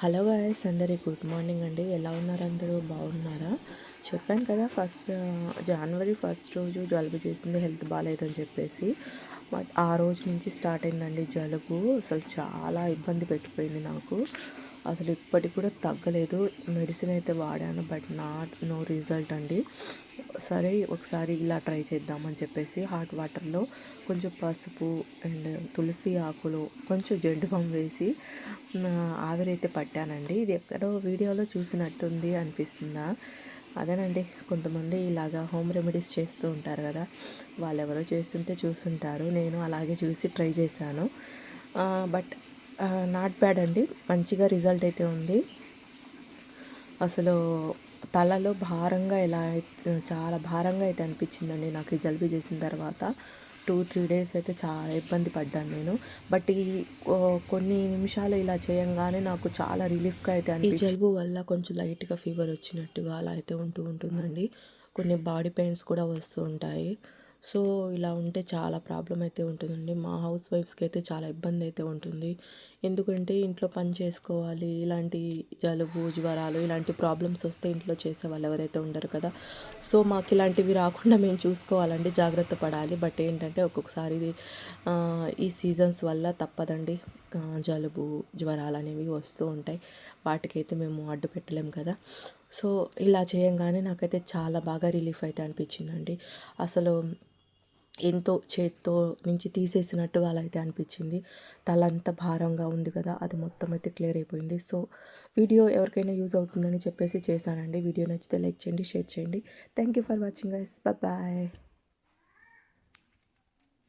Hello guys అందరి good morning అండి. ఎలా ఉన్నారు అందరూ? బాగున్నారా? చెప్పాను కదా ఫస్ట్ జనవరి ఫస్ట్ రోజు జలుబు చేసింది హెల్త్ బాగాలేదని చెప్పేసి. బట్ ఆ రోజు నుంచి స్టార్ట్ అయిందండి జలుబు. అసలు చాలా ఇబ్బంది పెట్టిపోయింది నాకు. అసలు ఇప్పటికి కూడా తగ్గలేదు. మెడిసిన్ అయితే వాడాను బట్ నాట్ నో రిజల్ట్ అండి. సరే ఒకసారి ఇలా ట్రై చేద్దామని చెప్పేసి హాట్ వాటర్లో కొంచెం పసుపు అండ్ తులసి ఆకులు కొంచెం జండుబం వేసి ఆవిరైతే పట్టానండి. ఇది ఎక్కడో వీడియోలో చూసినట్టుంది అనిపిస్తుందా? అదేనండి కొంతమంది ఇలాగా హోమ్ రెమెడీస్ చేస్తూ ఉంటారు కదా వాళ్ళు ఎవరో చేస్తుంటే చూస్తుంటారు. నేను అలాగే చూసి ట్రై చేశాను. బట్ నాట్ బ్యాడ్ అండి. మంచిగా రిజల్ట్ అయితే ఉంది. అసలు తలలో భారంగా ఎలా అయితే చాలా భారంగా అయితే అనిపించిందండి నాకు ఈ జలుబు చేసిన తర్వాత. టూ త్రీ డేస్ అయితే చాలా ఇబ్బంది పడ్డాను నేను. బట్ ఈ కొన్ని నిమిషాలు ఇలా చేయంగానే నాకు చాలా రిలీఫ్గా అయితే ఈ జలుబు వల్ల కొంచెం లైట్గా ఫీవర్ వచ్చినట్టుగా అలా అయితే ఉంటూ ఉంటుందండి. కొన్ని బాడీ పెయిన్స్ కూడా వస్తూ ఉంటాయి. సో ఇలా ఉంటే చాలా ప్రాబ్లం అయితే ఉంటుందండి. మా హౌస్ వైఫ్స్కి అయితే చాలా ఇబ్బంది అయితే ఉంటుంది. ఎందుకంటే ఇంట్లో పని చేసుకోవాలి ఇలాంటి జలుబు జ్వరాలు ఇలాంటి ప్రాబ్లమ్స్ వస్తే ఇంట్లో చేసే వాళ్ళు ఎవరైతే ఉండరు కదా. సో మాకు ఇలాంటివి రాకుండా మేము చూసుకోవాలండి. జాగ్రత్త పడాలి. బట్ ఏంటంటే ఒక్కొక్కసారి ఇది, ఈ సీజన్స్ వల్ల తప్పదండి. జలుబు జ్వరాలు అనేవి వస్తూ ఉంటాయి. వాటికైతే మేము అడ్డు పెట్టలేం కదా. సో ఇలా చేయంగానే నాకైతే చాలా బాగా రిలీఫ్ అయితే అనిపించిందండి. అసలు ఎంతో చేత్తో నుంచి తీసేసినట్టుగా అలా అయితే అనిపించింది. తలంతా భారంగా ఉంది కదా అది మొత్తం అయితే క్లియర్ అయిపోయింది. సో వీడియో ఎవరికైనా యూజ్ అవుతుందని చెప్పేసి చేశానండి. వీడియో నచ్చితే లైక్ చేయండి షేర్ చేయండి. Thank you for watching guys. Bye.